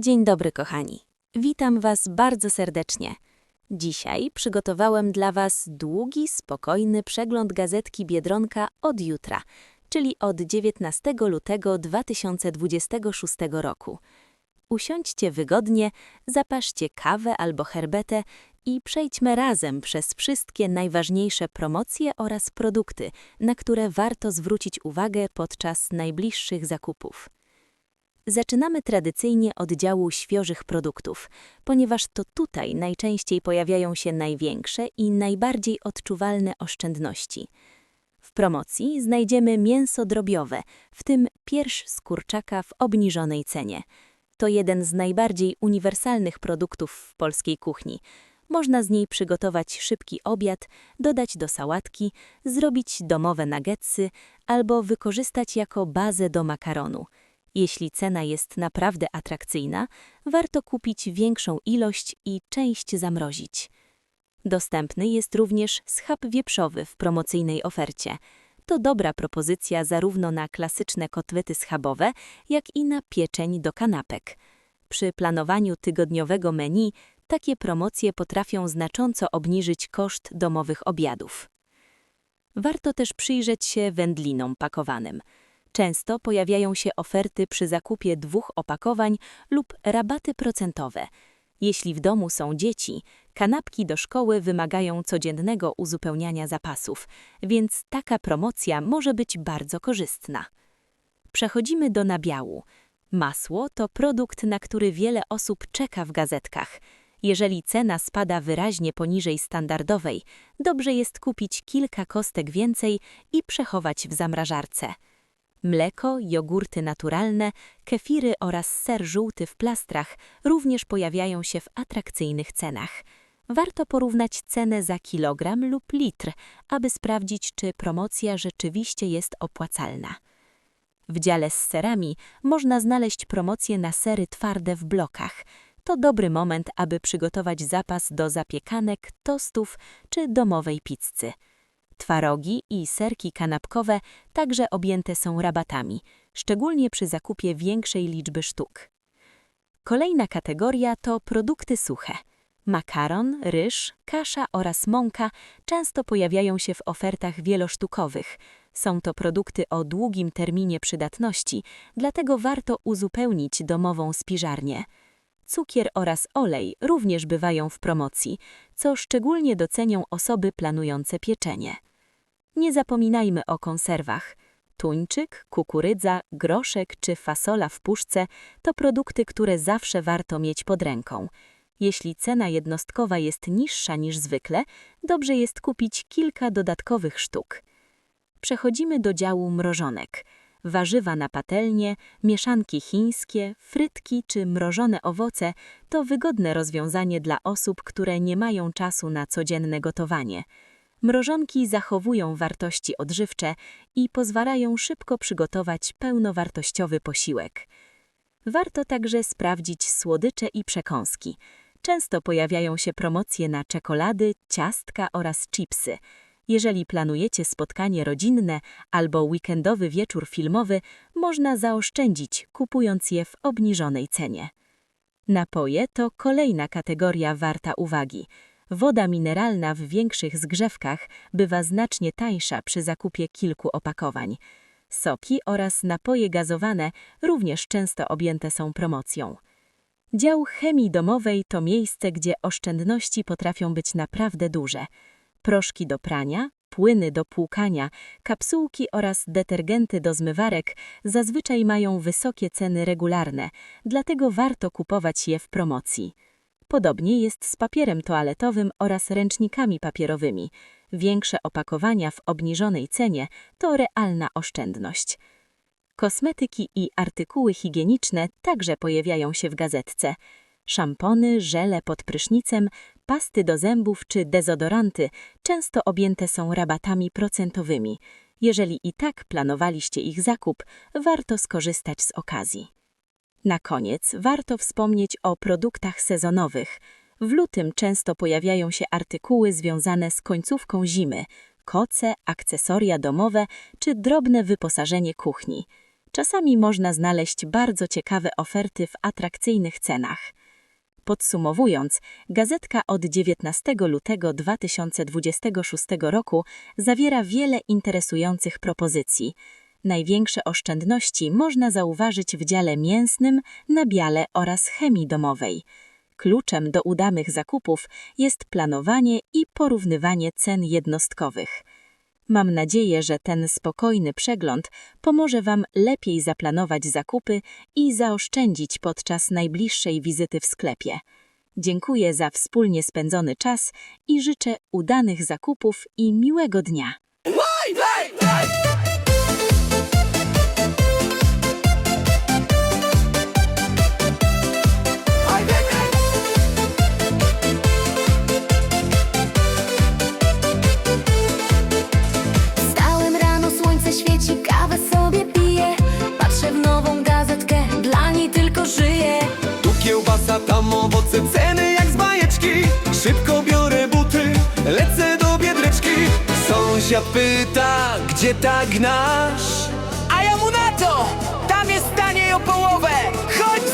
Dzień dobry, kochani. Witam Was bardzo serdecznie. Dzisiaj przygotowałem dla Was długi, spokojny przegląd gazetki Biedronka od jutra, czyli od 19 lutego 2026 roku. Usiądźcie wygodnie, zapaszcie kawę albo herbatę i przejdźmy razem przez wszystkie najważniejsze promocje oraz produkty, na które warto zwrócić uwagę podczas najbliższych zakupów. Zaczynamy tradycyjnie od działu świeżych produktów, ponieważ to tutaj najczęściej pojawiają się największe i najbardziej odczuwalne oszczędności. W promocji znajdziemy mięso drobiowe, w tym pierś z kurczaka w obniżonej cenie. To jeden z najbardziej uniwersalnych produktów w polskiej kuchni. Można z niej przygotować szybki obiad, dodać do sałatki, zrobić domowe nuggetsy albo wykorzystać jako bazę do makaronu. Jeśli cena jest naprawdę atrakcyjna, warto kupić większą ilość i część zamrozić. Dostępny jest również schab wieprzowy w promocyjnej ofercie. To dobra propozycja zarówno na klasyczne kotlety schabowe, jak i na pieczeń do kanapek. Przy planowaniu tygodniowego menu takie promocje potrafią znacząco obniżyć koszt domowych obiadów. Warto też przyjrzeć się wędlinom pakowanym. Często pojawiają się oferty przy zakupie dwóch opakowań lub rabaty procentowe. Jeśli w domu są dzieci, kanapki do szkoły wymagają codziennego uzupełniania zapasów, więc taka promocja może być bardzo korzystna. Przechodzimy do nabiału. Masło to produkt, na który wiele osób czeka w gazetkach. Jeżeli cena spada wyraźnie poniżej standardowej, dobrze jest kupić kilka kostek więcej i przechować w zamrażarce. Mleko, jogurty naturalne, kefiry oraz ser żółty w plastrach również pojawiają się w atrakcyjnych cenach. Warto porównać cenę za kilogram lub litr, aby sprawdzić, czy promocja rzeczywiście jest opłacalna. W dziale z serami można znaleźć promocje na sery twarde w blokach. To dobry moment, aby przygotować zapas do zapiekanek, tostów czy domowej pizzy. Twarogi i serki kanapkowe także objęte są rabatami, szczególnie przy zakupie większej liczby sztuk. Kolejna kategoria to produkty suche. Makaron, ryż, kasza oraz mąka często pojawiają się w ofertach wielosztukowych. Są to produkty o długim terminie przydatności, dlatego warto uzupełnić domową spiżarnię. Cukier oraz olej również bywają w promocji, co szczególnie docenią osoby planujące pieczenie. Nie zapominajmy o konserwach. Tuńczyk, kukurydza, groszek czy fasola w puszce to produkty, które zawsze warto mieć pod ręką. Jeśli cena jednostkowa jest niższa niż zwykle, dobrze jest kupić kilka dodatkowych sztuk. Przechodzimy do działu mrożonek. Warzywa na patelnię, mieszanki chińskie, frytki czy mrożone owoce to wygodne rozwiązanie dla osób, które nie mają czasu na codzienne gotowanie. Mrożonki zachowują wartości odżywcze i pozwalają szybko przygotować pełnowartościowy posiłek. Warto także sprawdzić słodycze i przekąski. Często pojawiają się promocje na czekolady, ciastka oraz chipsy. Jeżeli planujecie spotkanie rodzinne albo weekendowy wieczór filmowy, można zaoszczędzić, kupując je w obniżonej cenie. Napoje to kolejna kategoria warta uwagi – Woda mineralna w większych zgrzewkach bywa znacznie tańsza przy zakupie kilku opakowań. Soki oraz napoje gazowane również często objęte są promocją. Dział chemii domowej to miejsce, gdzie oszczędności potrafią być naprawdę duże. Proszki do prania, płyny do płukania, kapsułki oraz detergenty do zmywarek zazwyczaj mają wysokie ceny regularne, dlatego warto kupować je w promocji. Podobnie jest z papierem toaletowym oraz ręcznikami papierowymi. Większe opakowania w obniżonej cenie to realna oszczędność. Kosmetyki i artykuły higieniczne także pojawiają się w gazetce. Szampony, żele pod prysznicem, pasty do zębów czy dezodoranty często objęte są rabatami procentowymi. Jeżeli i tak planowaliście ich zakup, warto skorzystać z okazji. Na koniec warto wspomnieć o produktach sezonowych. W lutym często pojawiają się artykuły związane z końcówką zimy, koce, akcesoria domowe czy drobne wyposażenie kuchni. Czasami można znaleźć bardzo ciekawe oferty w atrakcyjnych cenach. Podsumowując, gazetka od 19 lutego 2026 roku zawiera wiele interesujących propozycji. Największe oszczędności można zauważyć w dziale mięsnym, nabiale oraz chemii domowej. Kluczem do udanych zakupów jest planowanie i porównywanie cen jednostkowych. Mam nadzieję, że ten spokojny przegląd pomoże Wam lepiej zaplanować zakupy i zaoszczędzić podczas najbliższej wizyty w sklepie. Dziękuję za wspólnie spędzony czas i życzę udanych zakupów i miłego dnia. Sąsiad pyta, gdzie tak gnasz? A ja mu na to! Tam jest taniej o połowę! Chodź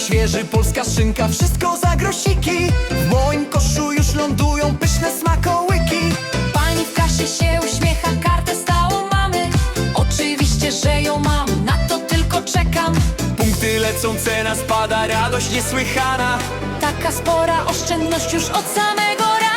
świeży, polska szynka, wszystko za grosiki. W moim koszu już lądują pyszne smakołyki. Pani w kasie się uśmiecha, kartę stałą mamy. Oczywiście, że ją mam, na to tylko czekam. Punkty lecą, cena spada, radość niesłychana. Taka spora oszczędność już od samego rana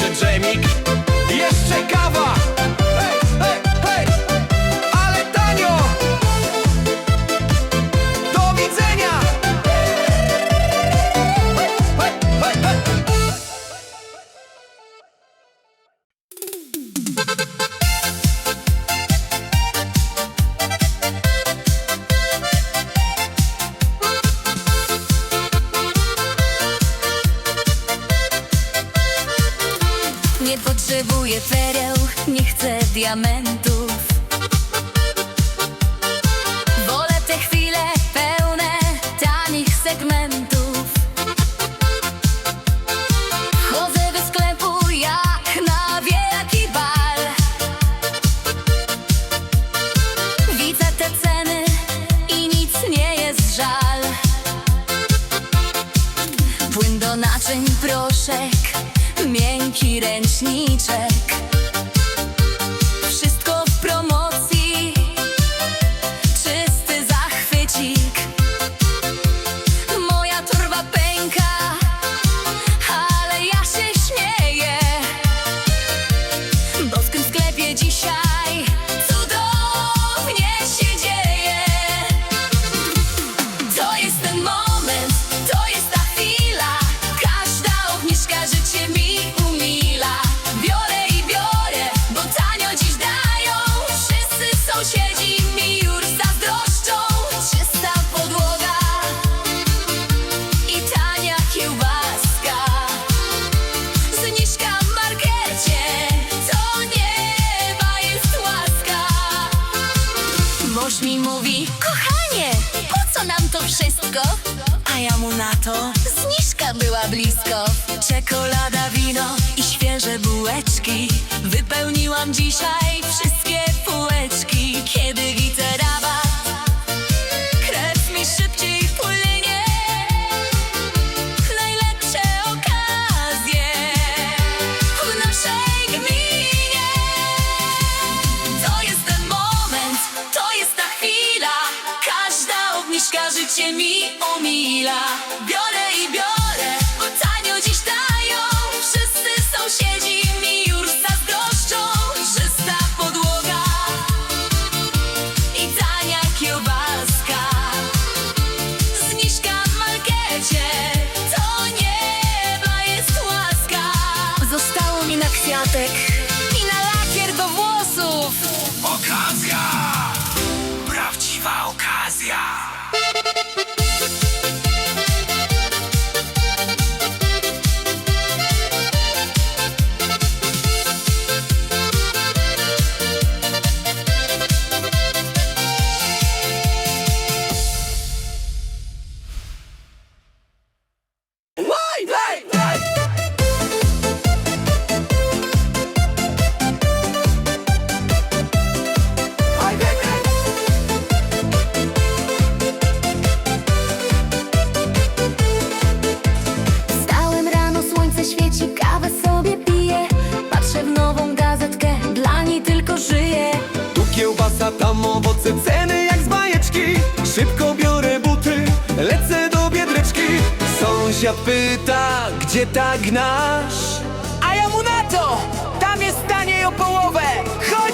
Jeszcze dżemik, jeszcze kawa nie chcę diamentów wszystko? A ja mu na to, zniżka była blisko. Czekolada, wino i świeże bułeczki. Wypełniłam dzisiaj wszystkie półeczki Kiedy widzę chwila Biorę i biorę, bo tanio dziś dają Wszyscy sąsiedzi mi już zazdroszczą Czysta podłoga i tania kiełbaska. Zniżka w markecie, to nieba jest łaska. Zostało mi na kwiatek i na lakier do włosów. Okazja, prawdziwa okazja. Sąsiad pyta, gdzie tak nasz? A ja mu na to! Tam jest taniej o połowę! Chodź!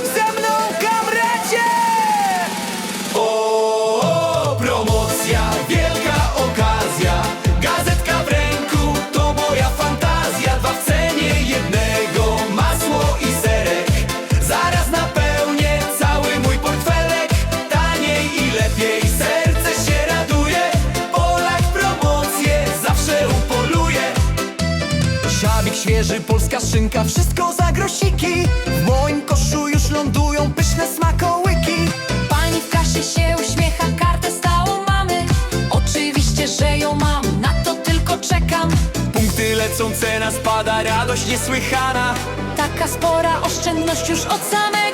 spada radość niesłychana. Taka spora oszczędność już od samego